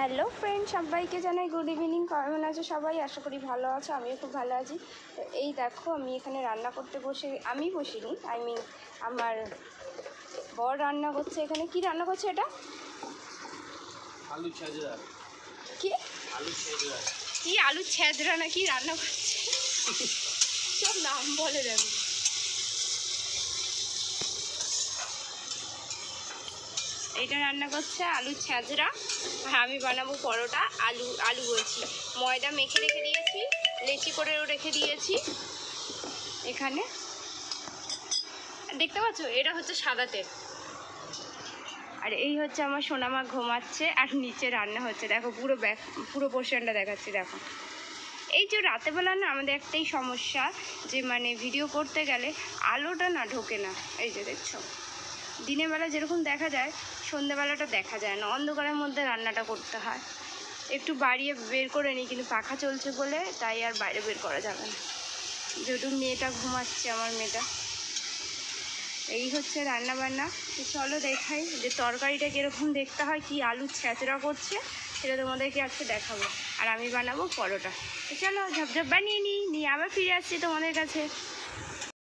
Hello friend সবাইকে জানাই good evening কেমন আছো সবাই? আশা করি ভালো আছো আমিও খুব ভালো আছি। তো এই দেখো আমি এখানে রান্না করতে বসে আমি বসিনি আই মিন আমার বর রান্না করছে এখানে। কি রান্না করছে এটা? আলু ছেঁচড়া। কি? আলু ছেঁচড়া। কি আলু ছেঁচড়া না কি রান্না করছে? সব নাম বলে দেবে। এটা রান্না করছে আলু ছেঁচড়া। আর আমি বানাবো পরোটা, আলু আলু বলছি। ময়দা মেখে রেখে দিয়েছি, লেচি করেও রেখে দিয়েছি। এখানে। দেখতে পাচ্ছ? এটা হচ্ছে সাদা তেল। আর এই হচ্ছে আমার সোনামা ঘুমাচ্ছে, আর নিচে রান্না হচ্ছে। দেখো, পুরো ব্যাক, পুরো পোর্শনটা দেখাচ্ছি, দেখো। এই যে রাতেবেলা না, আমাদের একটাই সমস্যা যে মানে ভিডিও করতে গেলে আলোটা না ঢোকে না। এই যে, দেখছ? দিনের বেলা যেরকম দেখা যায়, সন্ধ্যেবেলাটা দেখা যায় না। অন্ধকারের মধ্যে রান্নাটা করতে হয়। একটু বাড়িয়ে বের করে নিই, কিন্তু পাখা চলছে বলে তাই আর বাইরে বের করা যাবে না। যেহেতু মেয়েটা ঘুমাচ্ছে, আমার মেয়েটা। এই হচ্ছে রান্না বান্না তো চলো দেখাই যে তরকারিটা কীরকম দেখতে হয়, কি আলু ছেঁচড়া করছে, সেটা তোমাদেরকে আজকে দেখাবো। আর আমি বানাবো পরোটা। চলো ঝপঝপ বানিয়ে নিই, নিয়ে আবার ফিরে আসছি তোমাদের কাছে।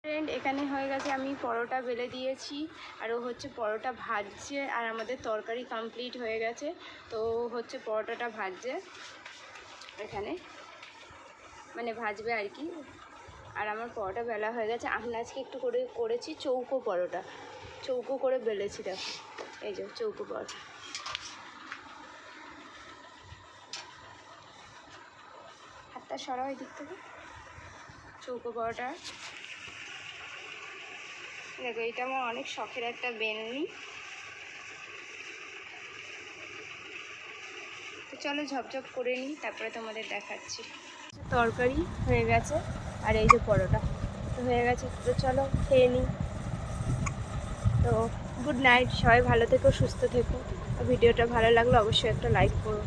ফ্রেন্ড এখানে হয়ে গেছে, আমি পরোটা বেলে দিয়েছি। আর ও হচ্ছে পরোটা ভাজছে, আর আমাদের তরকারি কমপ্লিট হয়ে গেছে। তো হচ্ছে পরোটাটা ভাজছে। এখানে মানে ভাজবে আর কি। আর আমার পরোটা বেলা হয়ে গেছে। আমি আজকে একটু করে করেছি চৌকো পরোটা। চৌকো করে বেলেছি, দেখো। এই যে চৌকো পরোটা। হাতটা সরা ওই দিক থেকে। চৌকো পরোটা। দেখো, এটা আমার অনেক শখের একটা বেলনি। তো চলো ঝপঝপ করে নিই, তারপরে তোমাদের দেখাচ্ছি। তরকারি হয়ে গেছে, আর এই যে পরোটা তো হয়ে গেছে। তো চলো খেয়ে নিই। তো গুড নাইট সবাই ভালো থেকো, সুস্থ থেকো। ভিডিওটা ভালো লাগলে অবশ্যই একটা লাইক করো।